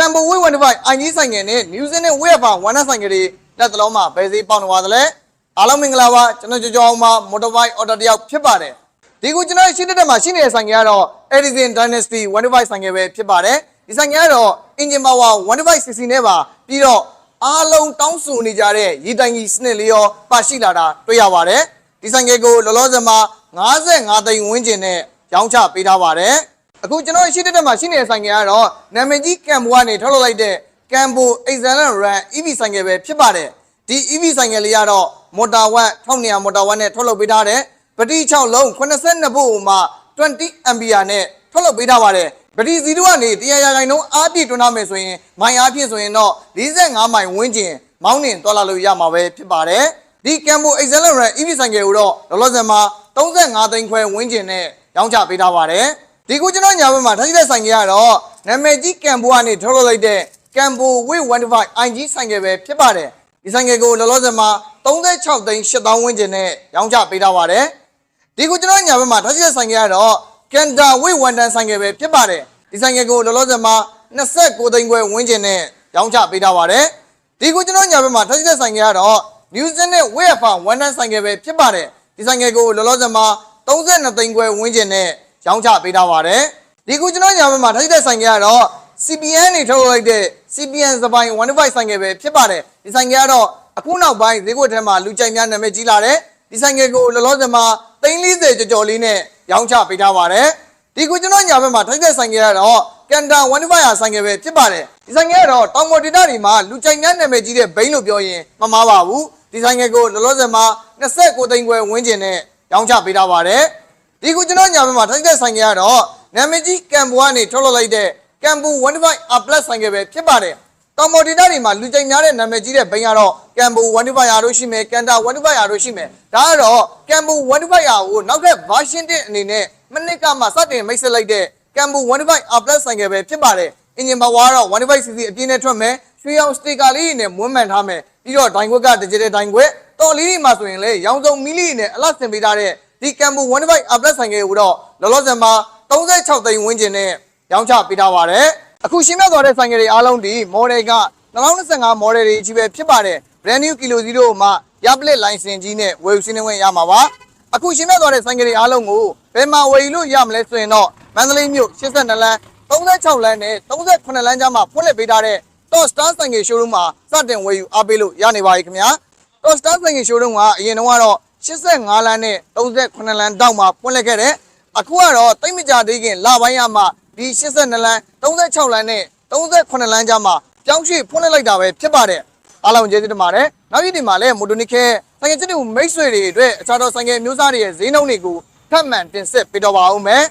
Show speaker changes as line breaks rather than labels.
ကမ်ဘိုဝေးဝန်တစ်ပိုက်အိုင်ကြီးဆိုင်ငယ်နဲ့နယူးဇီလန်ဝေးရပါဝမ်နာဆိုင်ငယ်တွေလက်သလုံးမှာဘယ်စီပေါက်နေပါသလဲအားလုံးမင်္ဂလာပါကျွန်တော်ကြောကြောအောင်မှာမော်တော်ဘိုက်အော်တိုတယောက်ဖြစ်ပါတယ်ဒီကူကျွန်တော်ရှိတဲ့တက်မှာရှိနေတဲ့ဆိုင်ငယ်ကတော့ Edison Dynasty 125ဆိုင်ငယ်ပဲဖြစ်ပါတယ်ဒီဆိုင်ငယ်ကတော့ engine power 125cc နဲ့ပါပြီးတော့အားလုံးတောင်းဆိုနေကြတဲ့ရေတိုင်ကြီးစနစ်လေးရောပါရှိလာတာတွေ့ရပါတယ်ဒီဆိုင်ငယ်ကိုလောလောဆယ်မှာ55သိန်းဝန်းကျင်နဲ့ရောင်းချပေးထားပါတယ် အခုကျွန်တော်ရှိတဲ့တက်မှာရှိနေတဲ့ဆိုင်ငယ်ကတော့နာမည်ကြီးကမ်ဘူကနေထုတ်လုပ်လိုက်တဲ့ကမ်ဘူ Excellent Run EV ဆိုင်ငယ်ပဲဖြစ်ပါတယ်ဒီ EV ဆိုင်ငယ်လေးကတော့မော်တာဝက်1200မော်တာဝက်နဲ့ထုတ်လုပ်ပေးထားတဲ့ဘတီ6လုံး82ဘို့မှာ20 ampere နဲ့ထုတ်လုပ်ပေးထားပါတယ်ဘတီ0ကနေ100ရာခိုင်နှုန်းအားပြည့်တွန်းထားမယ်ဆိုရင်မိုင်အားဖြင့်ဆိုရင်တော့45မိုင်ဝန်းကျင်မောင်းနှင်သွားလာလို့ရမှာပဲဖြစ်ပါတယ်ဒီကမ်ဘူ Excellent Run EV ဆိုင်ငယ်ကိုတော့လောလောဆယ်မှာ35သိန်းခွဲဝန်းကျင်နဲ့ရောင်းချပေးထားပါတယ် ဒီကူကျွန်တော်ညာဘက်မှာထားရှိတဲ့ဆိုင်ကကတော့နာမည်ကြီးကမ်ဘူကနေထုတ်လုပ်လိုက်တဲ့ကမ်ဘူဝေး125 IG ဆိုင်ကပဲဖြစ်ပါတယ်ဒီဆိုင်ကကိုလောလောဆယ်မှာ36သိန်း8000ဝန်းကျင်နဲ့ရောင်းချပေးထားပါတယ်ဒီကူကျွန်တော်ညာဘက်မှာထားရှိတဲ့ဆိုင်ကကတော့ကန်တာဝေး1တန်ဆိုင်ကပဲဖြစ်ပါတယ်ဒီဆိုင်ကကိုလောလောဆယ်မှာ29သိန်းခွဲဝန်းကျင်နဲ့ရောင်းချပေးထားပါတယ်ဒီကူကျွန်တော်ညာဘက်မှာထားရှိတဲ့ဆိုင်ကကတော့ New Zealand ဝေးဖာ1တန်ဆိုင်ကပဲဖြစ်ပါတယ်ဒီဆိုင်ကကိုလောလောဆယ်မှာ32သိန်းခွဲဝန်းကျင်နဲ့ ရောင်းချပေးထားပါတယ်ဒီခုကျွန်တော်ညာဘက်မှာထားရှိတဲ့ဆိုင်ကကတော့ CPN နေထုတ်လုပ်လိုက်တဲ့ CPN စပိုင်း1.5ဆိုင်ကပဲဖြစ်ပါတယ်ဒီဆိုင်ကကတော့အခုနောက်ပိုင်းဈေးကွက်ထဲမှာလူကြိုက်များနာမည်ကြီးလာတဲ့ဒီဆိုင်ကကိုလောလောဆယ်မှာ340ကျော်ကျော်လေးနဲ့ရောင်းချပေးထားပါတယ်ဒီခုကျွန်တော်ညာဘက်မှာထားရှိတဲ့ဆိုင်ကကတော့ကန်တာ1.5ဆိုင်ကပဲဖြစ်ပါတယ်ဒီဆိုင်ကကတော့တောင်ပေါ်ဒေသတွေမှာလူကြိုက်များနာမည်ကြီးတဲ့ဘိန်းလို့ပြောရင်မမှားပါဘူးဒီဆိုင်ကကိုလောလောဆယ်မှာ29သိန်းခွဲဝန်းကျင်နဲ့ရောင်းချပေးထားပါတယ် ဒီခုကျွန်တော်ညာဘက်မှာထိုက်တဲ့ဆိုင်ကကတော့နာမည်ကြီးကမ်ဘူကနေထုတ်လုပ်လိုက်တဲ့ကမ်ဘူ125 R+ ဆိုင်ကပဲဖြစ်ပါတယ်။တောင်ပေါ်ဒေတာတွေမှာလူကြိုက်များတဲ့နာမည်ကြီးတဲ့ဘိန်းကတော့ကမ်ဘူ125 R တို့ရှိမယ်ကန်တာ125 R တို့ရှိမယ်။ဒါကတော့ကမ်ဘူ125 R ကိုနောက်ထပ် version 1အနေနဲ့မနစ်ကမှစတင်မိတ်ဆက်လိုက်တဲ့ကမ်ဘူ125 R+ ဆိုင်ကပဲဖြစ်ပါတယ်။ engine power ကတော့ 125cc အပြည့်နဲ့ထွက်မယ်။ရွှေရောင်စတေကာလေးတွေနဲ့မွမ်းမံထားမယ်။ပြီးတော့ဒိုင်ခွက်က digital ဒိုင်ခွက်တော်လေးတွေမှာဆိုရင်လေရောင်စုံမီလီနဲ့အလတ်ဆင်ပေးထားတဲ့ ဒီကမ်ဘူ125 uplet ဆိုင်ကယ်ကိုတော့လောလောဆယ်မှာ36သိန်းဝန်းကျင်နဲ့ရောင်းချပေးထားပါတယ်အခုရှင်းပြသွားတဲ့ဆိုင်ကယ်တွေအားလုံးဒီ model က2025 model တွေကြီးပဲဖြစ်ပါတယ် brand new kilo 0မှာရပလက် license ကြီးနဲ့ဝယ်ယူရှင်းနေဝင်ရမှာပါအခုရှင်းပြသွားတဲ့ဆိုင်ကယ်တွေအားလုံးကိုဘယ်မှာဝယ်ယူလို့ရမလဲဆိုရင်တော့မန္တလေးမြို့82လမ်း36လမ်းနဲ့38လမ်းကြားမှာဖွင့်လှစ်ပေးထားတဲ့ Top Star ဆိုင်ကယ် showroom မှာစတင်ဝယ်ယူအားပေးလို့ရနေပါပြီခင်ဗျာတော့ Star ဆိုင်က showroom ကအရင်တုန်းကတော့ 85လမ်းနဲ့38လမ်းတောက်မှာပွင့်လိုက်ခဲ့တယ်အခုကတော့တိတ်မကြသေးခင်လပိုင်းရမှဒီ82လမ်း36လမ်းနဲ့38လမ်းကြားမှာပြောင်းရွှေ့ဖွင့်လိုက်တာပဲဖြစ်ပါတယ်အားလုံးကျေးဇူးတင်ပါတယ်နောက်ပြီးဒီမှာလည်းမိုတိုနစ်ခဲဆိုင်ကချစ်တူမိတ်ဆွေတွေအတွက်အခြားသောဆိုင်ကမျိုးစားတွေရဲ့ဈေးနှုန်းတွေကိုထပ်မံတင်ဆက်ပေးတော့ပါဦးမယ်